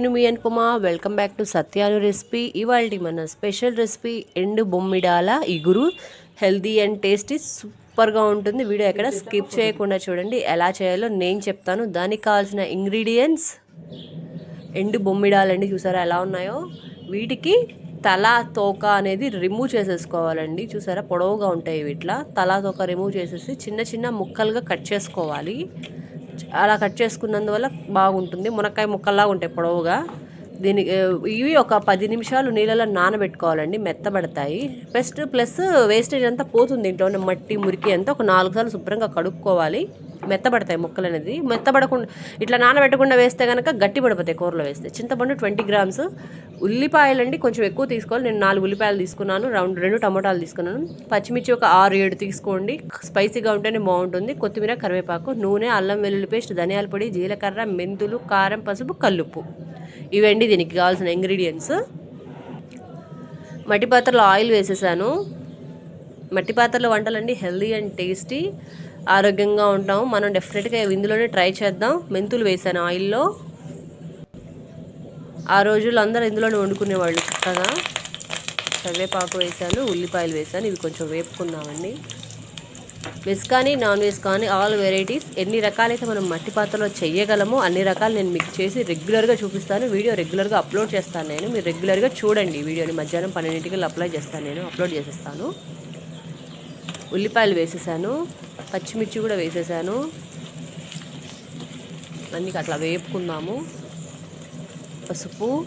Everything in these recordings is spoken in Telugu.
నేను మీ Anupama. Welcome back to Satyanu recipe ఇవాళ మన స్పెషల్ రెసిపీ ఎండు బొమ్మిడాల ఇగురు. హెల్దీ అండ్ టేస్టీ సూపర్గా ఉంటుంది. వీడియో ఎక్కడ స్కిప్ చేయకుండా చూడండి. ఎలా చేయాలో నేను చెప్తాను. దానికి కావాల్సిన ఇంగ్రీడియంట్స్ ఎండు బొమ్మిడాలండి చూసారా ఎలా ఉన్నాయో? వీటికి తల తోక అనేది రిమూవ్ చేసేసుకోవాలండి. చూసారా పొడవుగా ఉంటాయి వీటిలో తల తోక రిమూవ్ చేసేసి చిన్న చిన్న ముక్కలుగా కట్ చేసుకోవాలి. అలా కట్ చేసుకున్నందువల్ల బాగుంటుంది. మునక్కాయ ముక్కల్లా ఉంటాయి పొడవుగా. దీనికి ఇవి ఒక పది నిమిషాలు నీళ్ళలో నానబెట్టుకోవాలండి. మెత్తబడతాయి. బెస్ట్ ప్లస్ వేస్టేజ్ అంతా పోతుంది. ఇంట్లో ఉన్న మట్టి మురికి అంతా ఒక నాలుగు సార్లు శుభ్రంగా కడుక్కోవాలి. మెత్తబడతాయి ముక్కలు అనేది. మెత్తబడకుండా ఇట్లా నానబెట్టకుండా వేస్తే కనుక గట్టి పడిపోతాయి కూరలో వేస్తే. చింతపండు ట్వంటీ గ్రామ్స్. ఉల్లిపాయలు అండి కొంచెం ఎక్కువ తీసుకోవాలి. నేను నాలుగు ఉల్లిపాయలు తీసుకున్నాను. రౌండ్ రెండు టమాటాలు తీసుకున్నాను. పచ్చిమిర్చి ఒక ఆరు ఏడు తీసుకోండి. స్పైసీగా ఉంటేనే బాగుంటుంది. కొత్తిమీర కరివేపాకు నూనె అల్లం వెల్లుల్లి పేస్ట్ ధనియాల పొడి జీలకర్ర మెంతులు కారం పసుపు కల్లుప్పు. ఇవండి దీనికి కావాల్సిన ఇంగ్రీడియంట్స్. మట్టి పాత్రలో ఆయిల్ వేసేసాను. మట్టి పాత్రలో వంటలండి హెల్దీ అండ్ టేస్టీ. ఆరోగ్యంగా ఉంటాం మనం డెఫినెట్గా ఇందులోనే ట్రై చేద్దాం. మెంతులు వేసాను ఆయిల్లో. ఆ రోజుల్లో అందరూ ఇందులోనే వండుకునేవాళ్ళు చక్కగా. కరివేపాకు వేసాను ఉల్లిపాయలు వేసాను ఇవి కొంచెం వేపుకున్నామండి వెజ్ కానీ నాన్ వెజ్ కానీ ఆల్ వెరైటీస్ ఎన్ని రకాలైతే మనం మట్టి పాత్రలో చేయగలమో అన్ని రకాలు నేను మీకు చేసి రెగ్యులర్గా చూపిస్తాను. వీడియో రెగ్యులర్గా అప్లోడ్ చేస్తాను నేను. మీరు రెగ్యులర్గా చూడండి వీడియోని. మధ్యాహ్నం పన్నెండింటికి అప్లై చేస్తాను నేను. అప్లోడ్ చేసేస్తాను. ఉల్లిపాయలు వేసేసాను. పచ్చిమిర్చి కూడా వేసేసాను. అన్నీ అట్లా వేపుకుందాము. పసుపు.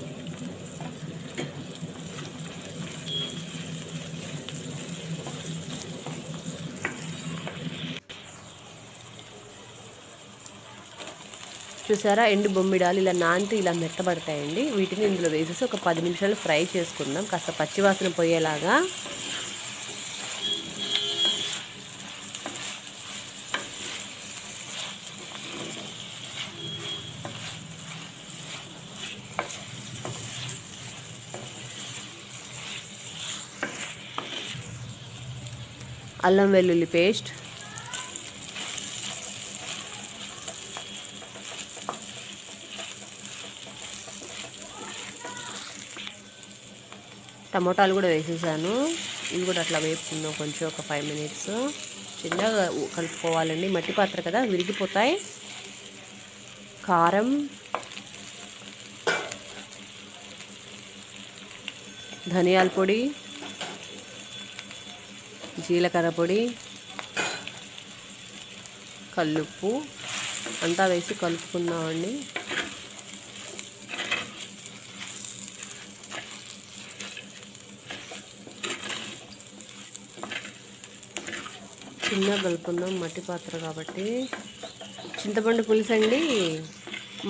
చూసారా ఎండు బొమ్మిడాలు ఇలా నానితే ఇలా మెత్తబడతాయండి. వీటిని ఇందులో వేసేసి ఒక పది నిమిషాలు ఫ్రై చేసుకుందాం. కాస్త పచ్చివాసన పోయేలాగా. అల్లం వెల్లుల్లి పేస్ట్. టమోటాలు కూడా వేసేసాను. ఇవి కూడా అట్లా వేపుకుందాం కొంచెం ఒక ఫైవ్ మినిట్స్. చిన్నగా కలుపుకోవాలండి. మట్టి పాత్ర కదా విరిగిపోతాయి. కారం. ధనియాల పొడి. జీలకర్ర పొడి కల్లుప్పు అంతా వేసి కలుపుకుందామండి. చిన్న కలుపుకుందాం మట్టి పాత్ర కాబట్టి. చింతపండు పులుసు అండి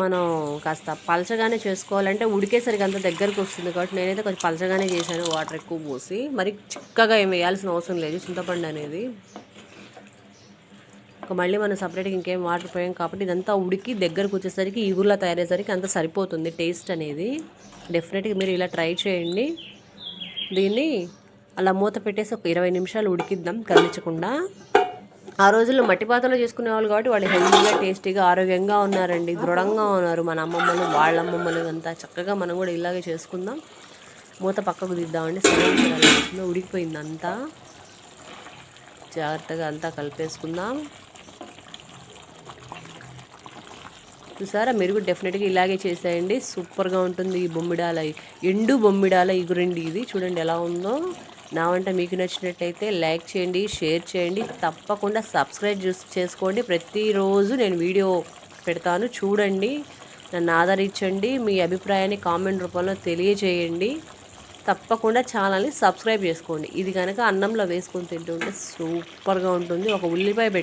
మనం కాస్త పలచగానే చేసుకోవాలంటే ఉడికేసరికి అంత దగ్గరకు వస్తుంది కాబట్టి నేనైతే కొంచెం పలచగానే చేశాను వాటర్ ఎక్కువ పోసి. మరి చిక్కగా ఏం వేయాల్సిన అవసరం లేదు చింతపండు అనేది. ఒక మళ్ళీ మనం సపరేట్గా ఇంకేం వాటర్ పోయాం కాబట్టి ఇదంతా ఉడికి దగ్గరకు వచ్చేసరికి ఈగుర్లా తయారయ్యేసరికి అంత సరిపోతుంది టేస్ట్ అనేది. డెఫినెట్గా మీరు ఇలా ట్రై చేయండి. దీన్ని అలా మూత పెట్టేసి ఒక ఇరవై నిమిషాలు ఉడికిద్దాం కదిలించకుండా. ఆ రోజుల్లో మట్టి పాత్రలో చేసుకునేవాళ్ళు కాబట్టి వాళ్ళు హెల్తీగా టేస్టీగా ఆరోగ్యంగా ఉన్నారండి. దృఢంగా ఉన్నారు మన అమ్మమ్మలు వాళ్ళ అమ్మమ్మలు అంతా చక్కగా మనం కూడా ఇలాగే చేసుకుందాం. మూత పక్కకు దిద్దామండి. సరైన ఉడికిపోయింది అంతా. జాగ్రత్తగా అంతా కలిపేసుకుందాం. చూసారా? మీరు కూడా డెఫినెట్గా ఇలాగే చేసేయండి. సూపర్గా ఉంటుంది ఈ బొమ్మిడాల ఎండు బొమ్మిడాల ఇగురండి ఇది. చూడండి ఎలా ఉందో. నా వంట మీకు నచ్చినట్టయితే లైక్ చేయండి షేర్ చేయండి తప్పకుండా సబ్స్క్రైబ్ చేసుకోండి. ప్రతిరోజు నేను వీడియో పెడతాను. చూడండి నన్ను ఆదరించండి మీ అభిప్రాయాన్ని కామెంట్ రూపంలో తెలియజేయండి. తప్పకుండా ఛానల్ని సబ్స్క్రైబ్ చేసుకోండి. ఇది కనుక అన్నంలో వేసుకొని తింటుంటే సూపర్గా ఉంటుంది. ఒక ఉల్లిపాయ పెట్టుకు